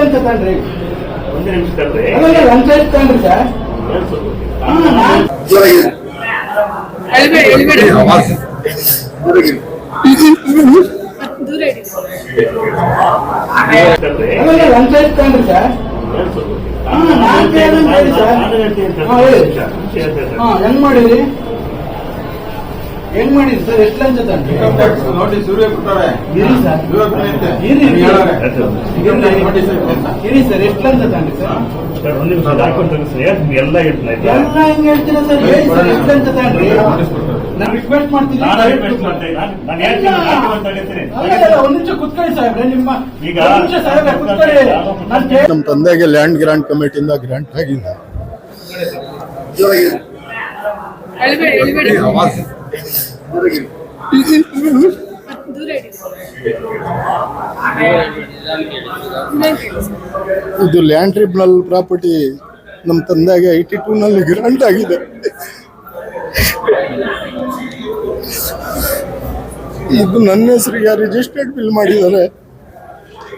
ಅಂತ ತಗೊಂಡ್ರಿ. ಒಂದು ನಿಮಿಷ ತಡ್ರಿ ಸೈಡ್ ತಗೊಂಡ್ರಿ ಸರ್. ಲಂಚ ತಗೊಂಡ್ರಿ ಸರ್. ಹೆಂಗ್ ಮಾಡಿರಿ ಹೆಂಗ್ ಮಾಡಿದ್ರಿ ಸರ್? ಎಷ್ಟು ಲಂಚ ನೋಡಿ ಸೂರ್ಯ ಇರಿ ಸರ್. ಇರಿ, ಇರಿ. ಎಷ್ಟು ಲಂಚ ಸರ್? ಒಂದು ನಿಮಿಷ ಎಲ್ಲ ಇಡ್ತೀನಿ ಎಲ್ಲ ಹೆಂಗ್ ಹೇಳ್ತೀರಾ ಸರ್? ಹೇಳಿ ಸರ್ ಎಷ್ಟು ಲಂಚ ತಗೊಂಡ್ರಿ ನೋಟಿಸ್ ನಾನು ರಿಕ್ವೆಸ್ಟ್ ಮಾಡ್ತೀನಿ. ನಾನು ರಿಕ್ವೆಸ್ಟ್ ಮಾಡ್ತಾ ನಾನು- ನಾನು ಹೇಳ್ತೀನಿ ನಾನು ಹೇಳ್ತೀನಿ ಅಲ್ಲ, ಅಲ್ಲ, ಒಂದ್ ನಿಮಿಷ ಕುತ್ಕೊಳ್ಳಿ ಸಾಹೇಬ್ರೆ. ನಿಮ್ಮ ಈಗ ಒಂದ್ ನಿಮಿಷ ಸಾಹೇಬ್ರೆ ಕುತ್ಕೊಳ್ಳಿ. ನಮ್ಮ ತಂದೆಗೆ ಲ್ಯಾಂಡ್ ಗ್ರಾಂಟ್ ಕಮಿಟಿಯಿಂದ ಗ್ರಾಂಟ್ ಆಗಿಲ್ಲ. ಆವಾಸ್ ಇದು ಲ್ಯಾಂಡ್ ಟ್ರಿಬ್ಯುನಲ್ ಪ್ರಾಪರ್ಟಿ ನಮ್ಮ ತಂದೆಗೆ ಐಟಿ ಟೂನಲ್ಲಿ ಗ್ರಾಂಟ್ ಆಗಿದೆ. ಇದು ನನ್ನ ಹೆಸರಿಗೆ ರಿಜಿಸ್ಟರ್ಡ್ ಬಿಲ್ ಮಾಡಿದ್ದಾರೆ,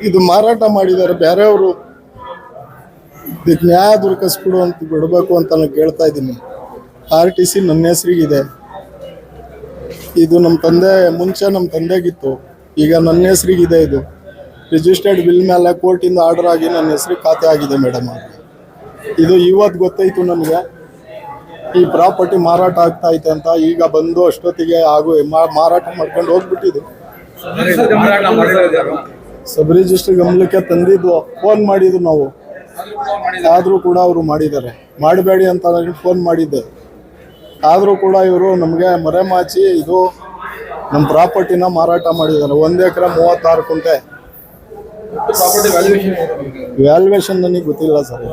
ಇದು ಮಾರಾಟ ಮಾಡಿದ್ದಾರೆ ಬೇರೆಯವರು ಇದಕ್ಕೆ ನ್ಯಾಯ ಅಂತ ಬಿಡಬೇಕು ಅಂತ ನಾನು ಕೇಳ್ತಾ ಇದ್ದೀನಿ. ಆರ್ ಟಿ ಸಿ ನನ್ನ ಹೆಸರಿಗಿದೆ. ಇದು ನಮ್ಮ ತಂದೆ ಮುಂಚೆ ನಮ್ಮ ತಂದೆಗಿತ್ತು. ಈಗ ನನ್ನ ಹೆಸರಿಗಿದೆ ಇದು ರಿಜಿಸ್ಟರ್ಡ್ ಬಿಲ್ ಮೇಲೆ ಕೋರ್ಟಿಂದ ಆರ್ಡರ್ ಆಗಿ ನನ್ನ ಹೆಸರಿಗೆ ಖಾತೆ ಆಗಿದೆ ಮೇಡಮ್ ಇದು ಇವತ್ತು ಗೊತ್ತಾಯಿತು ನನಗೆ. ಈ ಪ್ರಾಪರ್ಟಿ ಮಾರಾಟ ಆಗ್ತಾ ಐತೆ ಅಂತ ಈಗ ಬಂದು ಅಷ್ಟೊತ್ತಿಗೆ ಮಾ- ಮಾರಾಟ ಮಾಡ್ಕೊಂಡು ಹೋಗ್ಬಿಟ್ಟಿದ್ದು. ಸಬ್ ರಿಜಿಸ್ಟರ್ ಗಮನಕ್ಕೆ ತಂದಿದ್ದು ಫೋನ್ ಮಾಡಿದ್ದು ನಾವು. ಆದರೂ ಕೂಡ ಅವರು ಮಾಡಿದ್ದಾರೆ. ಮಾಡಬೇಡಿ ಅಂತ ಫೋನ್ ಮಾಡಿದ್ದೆ. ಆದರೂ ಕೂಡ ಇವರು ನಮಗೆ ಮರೆಮಾಚಿ ಇದು ನಮ್ಮ ಪ್ರಾಪರ್ಟಿನ ಮಾರಾಟ ಮಾಡಿದ್ದಾರೆ. ಒಂದು ಎಕರೆ ಮೂವತ್ತಾರು ಕುಂಟೆ. ವ್ಯಾಲ್ಯೂಯೇಷನ್ ನನಗೆ ಗೊತ್ತಿಲ್ಲ ಸರ್?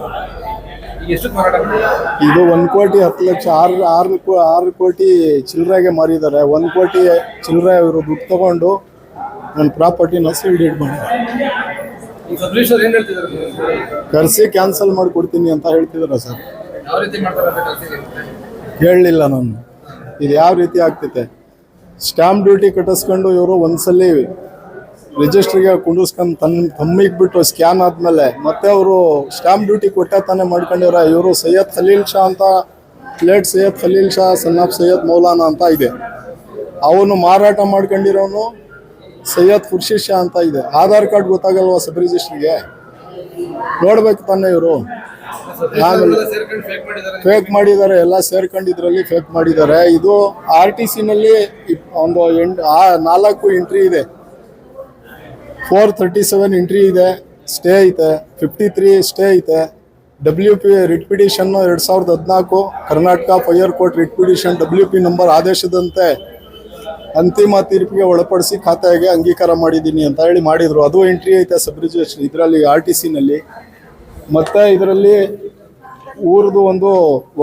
ಇದು ಒಂದು ಕೋಟಿ ಹತ್ತು ಲಕ್ಷ ಆರು ಆರು ಆರು ಕೋಟಿ ಚಿಲ್ಲರೆಗೆ ಮಾರಿದ್ದಾರೆ. ಒಂದು ಕೋಟಿ ಚಿಲ್ಲರೆ ಇವರು ದುಡ್ಡು ತಗೊಂಡು ನನ್ನ ಪ್ರಾಪರ್ಟಿನ ಇಡ್ ಮಾಡಿದ್ದಾರೆ? ಕರೆಸಿ ಕ್ಯಾನ್ಸಲ್ ಮಾಡಿಕೊಡ್ತೀನಿ ಅಂತ ಹೇಳ್ತಿದ್ದಾರೆ ಸರ್. ಹೇಳಲಿಲ್ಲ ನಾನು. ಇದು ಯಾವ ರೀತಿ ಆಗ್ತೈತೆ ಸ್ಟ್ಯಾಂಪ್ ಡ್ಯೂಟಿ ಕಟ್ಟಿಸ್ಕೊಂಡು ಇವರು ಒಂದ್ಸಲಿ ರಿಜಿಸ್ಟ್ರಿಗೆ ಕುಂಡಿಸ್ಕೊಂಡು ತನ್ನ ತಮ್ಮಿಗೆ ಬಿಟ್ಟು ಸ್ಕ್ಯಾನ್ ಆದಮೇಲೆ ಮತ್ತೆ ಅವರು ಸ್ಟ್ಯಾಂಪ್ ಡ್ಯೂಟಿ ಕೊಟ್ಟೆ ತಾನೇ ಮಾಡ್ಕೊಂಡಿವ್ರೆ ಇವರು ಸೈಯದ್ ಖಲೀಲ್ ಶಾ ಅಂತ, late Syed Khalil Shah son of Syed Maulana ಅಂತ ಇದೆ. ಅವನು ಮಾರಾಟ ಮಾಡ್ಕೊಂಡಿರೋನು ಸೈಯದ್ ಖುರ್ಷಿದ್ ಶಾ ಅಂತ ಇದೆ. ಆಧಾರ್ ಕಾರ್ಡ್ ಗೊತ್ತಾಗಲ್ವಾ ಸಬ್ ರಿಜಿಸ್ಟ್ರಿಗೆ ನೋಡ್ಬೇಕು ತಾನೇ ಇವರು. ಸೇರ್ಕೊಂಡು ಫೇಕ್ ಮಾಡಿದ್ದಾರೆ, ಎಲ್ಲ ಸೇರ್ಕೊಂಡಿದ್ರಲ್ಲಿ ಫೇಕ್ ಮಾಡಿದ್ದಾರೆ. ಇದು ಆರ್ ಟಿ ಸಿನಲ್ಲಿ ಒಂದು ಎಂಟು ನಾಲ್ಕು ಎಂಟ್ರಿ ಇದೆ. ಫೋರ್ ತರ್ಟಿ ಸೆವೆನ್ ಎಂಟ್ರಿ ಇದೆ ಸ್ಟೇ ಐತೆ. ಫಿಫ್ಟಿ ತ್ರೀ ಸ್ಟೇ ಐತೆ ಡಬ್ಲ್ಯೂ ಪಿ ರಿಟ್ ಎರಡು ಸಾವಿರದ ಹದಿನಾಲ್ಕು, Karnataka fire court writ petition W P number ಆದೇಶದಂತೆ ಅಂತಿಮ ತೀರ್ಪಿಗೆ ಒಳಪಡಿಸಿ ಖಾತೆಗೆ ಅಂಗೀಕಾರ ಮಾಡಿದ್ದೀನಿ ಅಂತ ಹೇಳಿ ಮಾಡಿದ್ರು. ಅದು ಎಂಟ್ರಿ ಐತೆ ಸಬ್ ರಿಜಿಸ್ಟ್ರೇಷನ್ ಇದರಲ್ಲಿ ಆರ್ ಟಿ ಸಿನಲ್ಲಿ ಮತ್ತೆ ಇದರಲ್ಲಿ ಊರದು ಒಂದು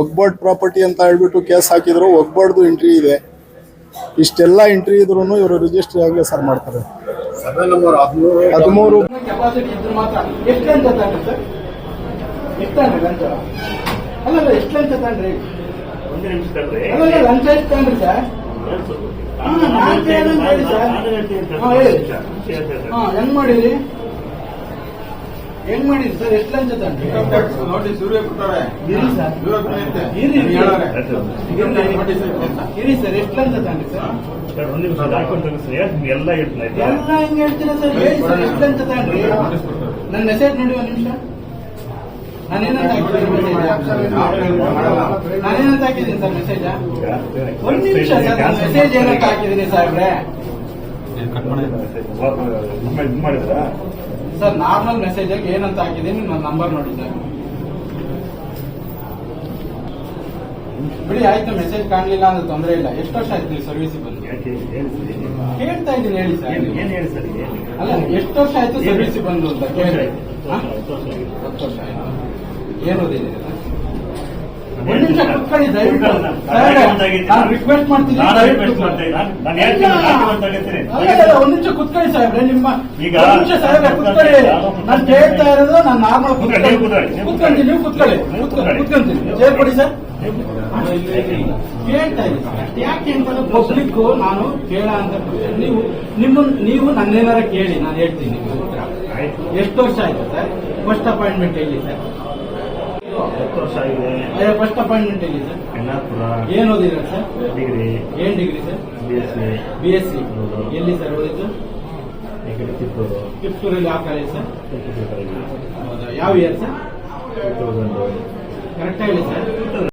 ಒಗ್ಬರ್ಡ್ ಪ್ರಾಪರ್ಟಿ ಅಂತ ಹೇಳ್ಬಿಟ್ಟು ಕೇಸ್ ಹಾಕಿದ್ರು. ಒಗ್ಬರ್ಡ್ದು ಎಂಟ್ರಿ ಇದೆ. ಇಷ್ಟೆಲ್ಲ ಎಂಟ್ರಿ ಇದ್ರು ಇವರು ರಿಜಿಸ್ಟ್ರಿ ಆಗಲಿ ಸರ್ ಮಾಡ್ತಾರೆ. ಹದಿಮೂರು. ಹೆಂಗ್ ಮಾಡಿರಿ? ಹೆಂಗ್ ಮಾಡಿರಿ ಸರ್ ಎಷ್ಟು ಲಂಚ ನೋಡಿ ನೋಟಿಸ್ ಸೂರ್ಯ ಕೊಟ್ಟವ್ರೆ ಇರಿ ಸರ್. ಇರಿ, ಇರಿ. ಹೇಳವ್ರೆ. ಇರಿ. ಸರ್ ಎಷ್ಟು ಲಂಚ ತಗೊಂಡ್ರಿ ಸರ್ ಒಂದು ನಿಮಿಷ ಹಾಕೊಂಡು ಸರ್ ಎಲ್ಲ ಎಲ್ಲ ಹೆಂಗ್ ಹೇಳ್ತೀರಾ ಸರ್ ಹೇಳಿ ಸರ್ ಎಷ್ಟು ಲಂಚ ತಗೊಂಡ್ರಿ ನೋಟಿಸ್ ನನ್ನ ಮೆಸೇಜ್ ನೋಡಿ ಒಂದು ನಿಮಿಷ ನಾನೇನಂತ ನಾನೇನಂತ ಹಾಕಿದ್ದೀನಿ ಸರ್ ಮೆಸೇಜ್ ಒಂದ್ ನಿಮಿಷ ಸರ್ ಮೆಸೇಜ್ ಏನಂತ ಹಾಕಿದ್ದೀನಿ ಸಾಹೇಬ್ರೆ ಇದು ಮಾಡಿದ್ರಾ ಸರ್ ನಾರ್ಮಲ್ ಮೆಸೇಜ್ ಏನಂತ ಹಾಕಿದ್ದೀನಿ ನನ್ನ ನಂಬರ್ ನೋಡಿ ಸರ್. ಬಿಡಿ ಆಯ್ತು ಮೆಸೇಜ್ ಕಾಣಲಿಲ್ಲ ಅಂದ್ರೆ ತೊಂದರೆ ಇಲ್ಲ. ಎಷ್ಟು ವರ್ಷ ಆಯ್ತು ನೀವು ಸರ್ವಿಸ್ ಬಂದು? ಕೇಳ್ತಾ ಇದ್ದೀನಿ ಹೇಳಿ ಸರ್. ಅಲ್ಲ ಎಷ್ಟು ವರ್ಷ ಆಯ್ತು ಸರ್ವಿಸ್ ಬಂದು ಅಂತ ಕೇಳಿ? ಹತ್ತು ವರ್ಷ ಹತ್ತು ವರ್ಷ ಆಯ್ತು. ಏನು ಓದಿದ್ದೀರಿ ಸರ್? ಒಂದ್ ನಿಮಿಷ ಕುತ್ಕೊಳ್ಳಿ ದಯವಿಟ್ಟು ನಾನು ರಿಕ್ವೆಸ್ಟ್ ಮಾಡ್ತೀನಿ ಒಂದ್ ನಿಮಿಷ ಕುತ್ಕೊಳ್ಳಿ ಸಾಹೇಬ್ರೆ ನಿಮ್ಮ ಈಗ ನಿಮಿಷ ಕುತ್ಕೊಳ್ಳಿ ಇರೋದು ನಾನು ಕೂತ್ಕೊಳ್ಳಿ, ನೀವು ಕುತ್ಕೊಳ್ಳಿ ಕೊಡಿ ಸರ್ ಕೇಳ್ತಾ ಯಾಕೆ ನಾನು ಕೇಳ ಅಂತ ನೀವು ನಿಮ್ಮ ನೀವು ನನ್ನೇನಾರ ಕೇಳಿ ನಾನು ಹೇಳ್ತೀನಿ ಎಷ್ಟು ವರ್ಷ ಆಯ್ತು ಸರ್? ಫಸ್ಟ್ ಅಪಾಯಿಂಟ್ಮೆಂಟ್ ಹೇಳಿ ಸರ್? ಹತ್ತು ವರ್ಷ ಆಗಿದೆ. ಫಸ್ಟ್ ಅಪಾಯಿಂಟ್ಮೆಂಟ್ ಎಲ್ಲಿ ಸರ್? ಕನ್ನಾಪುರ ಏನ್ ಓದಿರ ಸರ್? ಡಿಗ್ರಿ. ಏನ್ degree sir? B S C B S C ಎಲ್ಲಿ ಸರ್ ಓದಿದ್ದು? ನೆಗಡಿ ಕಿತ್ತೂರು ಕಿತ್ತೂರಲ್ಲಿ ಯಾವ ಕಾಲೇಜ್ ಸರ್? ಕಾಲೇಜು. ಯಾವ year sir? Two thousand correct ಹೇಳಿ ಸರ್.